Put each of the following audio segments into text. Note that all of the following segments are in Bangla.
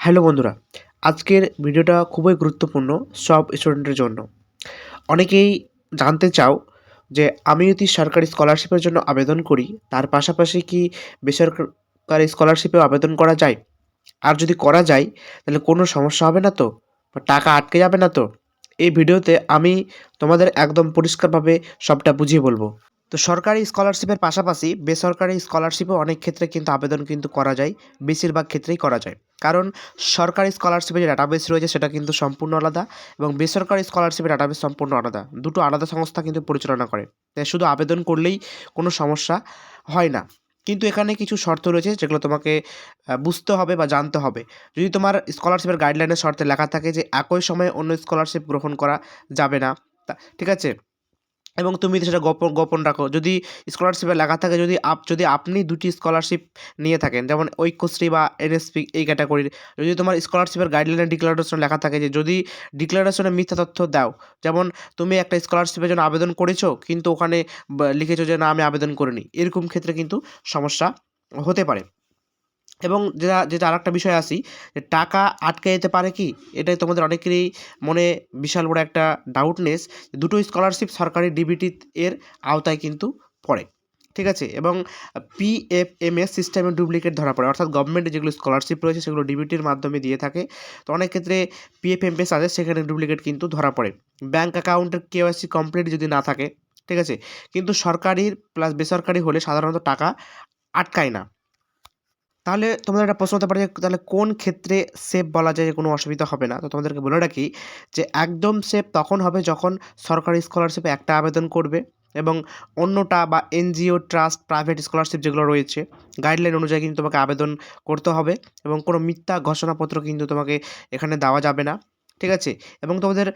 হ্যালো বন্ধুরা, আজকের ভিডিওটা খুবই গুরুত্বপূর্ণ সব স্টুডেন্টের জন্য। অনেকেই জানতে চাও যে আমি যদি সরকারি স্কলারশিপের জন্য আবেদন করি, তার পাশাপাশি কি বেসরকারি স্কলারশিপেও আবেদন করা যায়? আর যদি করা যায়, তাহলে কোনো সমস্যা হবে না তো? টাকা আটকে যাবে না তো? এই ভিডিওতে আমি তোমাদের একদম পরিষ্কারভাবে সবটা বুঝিয়ে বলব। তো সরকারি স্কলারশিপের পাশাপাশি বেসরকারি স্কলারশিপও অনেক ক্ষেত্রে কিন্তু আবেদন কিন্তু করা যায়, বেশিরভাগ ক্ষেত্রেই করা যায়। কারণ সরকারি স্কলারশিপের যে ডাটাবেস রয়েছে সেটা কিন্তু সম্পূর্ণ আলাদা এবং বেসরকারি স্কলারশিপের ডাটাবেস সম্পূর্ণ আলাদা। দুটো আলাদা সংস্থা কিন্তু পরিচালনা করে। তাই শুধু আবেদন করলেই কোনো সমস্যা হয় না। কিন্তু এখানে কিছু শর্ত রয়েছে যেগুলো তোমাকে বুঝতে হবে বা জানতে হবে। যদি তোমার স্কলারশিপের গাইডলাইনের শর্তে লেখা থাকে যে একই সময়ে অন্য স্কলারশিপ গ্রহণ করা যাবে না ঠিক আছে? এবং তুমি সেটা গোপন গোপন রাখো, যদি স্কলারশিপে লেখা থাকে, যদি আপ, যদি আপনি দুটি স্কলারশিপ নিয়ে থাকেন, যেমন ঐক্যশ্রী বা এনএসপি এই ক্যাটাগরির যদি তোমার স্কলারশিপের গাইডলাইন ডিক্লারেশন লেখা থাকে যে যদি ডিক্লারেশনে মিথ্যা তথ্য দাও, যেমন তুমি একটা স্কলারশিপের জন্য আবেদন করেছ, কিন্তু ওখানে লিখেছো যে না, আমি আবেদন করিনি, এরকম ক্ষেত্রে কিন্তু সমস্যা হতে পারে। এবং যেটা যেটা আরেকটা বিষয় আসি, যে টাকা আটকে যেতে পারে কি? এটাই তোমাদের অনেকেরই মনে বিশাল বড় একটা ডাউটনেস দুটো স্কলারশিপ সরকারি ডিবিটি এর আওতায় কিন্তু পড়ে। ঠিক আছে? এবং পিএফএমএস সিস্টেমে ডুপ্লিকেট ধরা পড়ে। অর্থাৎ গভর্নমেন্টের যেগুলো স্কলারশিপ রয়েছে, সেগুলো ডিবিটির মাধ্যমে দিয়ে থাকে। তো অনেক ক্ষেত্রে পিএফএমএস আছে সেখানে ডুপ্লিকেট কিন্তু ধরা পড়ে। ব্যাঙ্ক অ্যাকাউন্টের কেওয়াইসি কমপ্লিট যদি না থাকে, ঠিক আছে? কিন্তু সরকারি প্লাস বেসরকারি হলে সাধারণত টাকা আটকায় না। তাহলে তোমাদের একটা প্রশ্ন হতে পারে যে, তাহলে কোন ক্ষেত্রে সেফ বলা যায় যে কোনো অসুবিধা হবে না? তো তোমাদেরকে বলে রাখি যে, একদম সেফ তখন হবে যখন সরকারি স্কলারশিপে একটা আবেদন করবে এবং অন্যটা বা এনজিও ট্রাস্ট প্রাইভেট স্কলারশিপ যেগুলো রয়েছে গাইডলাইন অনুযায়ী কিন্তু তোমাকে আবেদন করতে হবে এবং কোনো মিথ্যা ঘোষণাপত্র কিন্তু তোমাকে এখানে দেওয়া যাবে না। ঠিক আছে? এবং তোমাদের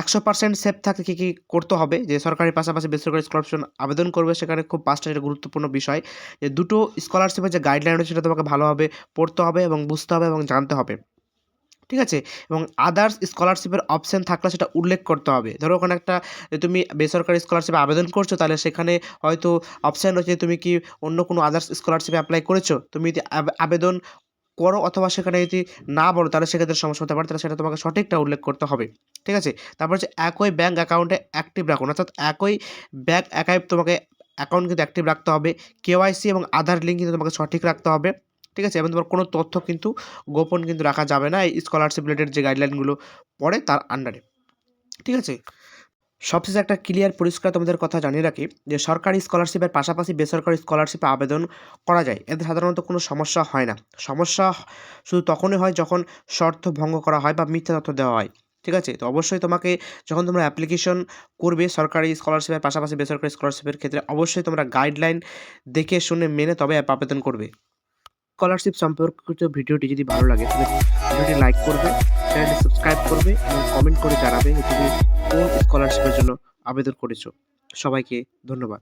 একশো পার্সেন্ট সেফ থাকতে কী কী করতে হবে? যে সরকারি পাশাপাশি বেসরকারি স্কলারশিপ আবেদন করবে সেখানে খুব পাঁচটা যেটা গুরুত্বপূর্ণ বিষয়। যে দুটো স্কলারশিপের যে গাইডলাইন রয়েছে সেটা তোমাকে ভালোভাবে পড়তে হবে এবং বুঝতে হবে এবং জানতে হবে। ঠিক আছে? এবং আদার্স স্কলারশিপের অপশন থাকলে সেটা উল্লেখ করতে হবে। ধরো ওখানে একটা তুমি বেসরকারি স্কলারশিপে আবেদন করছ, তাহলে সেখানে হয়তো অপশান রয়েছে তুমি কি অন্য কোনো আদার্স স্কলারশিপে অ্যাপ্লাই করেছ? তুমি আবেদন করো অথবা সেখানে যদি না বলো, তাহলে সেক্ষেত্রে সমস্যা হতে পারে। তাহলে সেটা তোমাকে সঠিকটা উল্লেখ করতে হবে। ঠিক আছে? তারপর হচ্ছে একই ব্যাঙ্ক অ্যাকাউন্টে অ্যাক্টিভ রাখুন। অর্থাৎ একই ব্যাঙ্ক অ্যাকাউন্ট তোমাকে অ্যাকাউন্ট কিন্তু অ্যাক্টিভ রাখতে হবে। কেওয়াইসি এবং আধার লিঙ্ক কিন্তু তোমাকে সঠিক রাখতে হবে। ঠিক আছে? এবং তোমার কোনো তথ্য কিন্তু গোপন কিন্তু রাখা যাবে না এই স্কলারশিপ রিলেটেড যে গাইডলাইনগুলো পড়ে তার আন্ডারে ঠিক আছে? সবশেষে একটা ক্লিয়ার পরিষ্কার তোমাদের কথা জানিয়ে রাখি যে সরকারি স্কলারশিপের পাশাপাশি বেসরকারি স্কলারশিপে আবেদন করা যায়। এতে সাধারণত কোনো সমস্যা হয় না। সমস্যা শুধু তখনই হয় যখন শর্ত ভঙ্গ করা হয় বা মিথ্যা তথ্য দেওয়া হয়। ঠিক আছে? তো অবশ্যই তোমাকে যখন তোমরা অ্যাপ্লিকেশন করবে সরকারি স্কলারশিপের পাশাপাশি বেসরকারি স্কলারশিপের ক্ষেত্রে, অবশ্যই তোমরা গাইডলাইন দেখে শুনে মেনে তবে অ্যাপ আবেদন করবে। স্কলারশিপ সম্পর্কিত ভিডিওটি যদি ভালো লাগে, তাহলে ভিডিওটি লাইক করবে চ্যানেলটি সাবস্ক্রাইব করবে এবং কমেন্ট করে জানাবে তুমি কোন স্কলারশিপের জন্য আবেদন করেছ। সবাইকে ধন্যবাদ।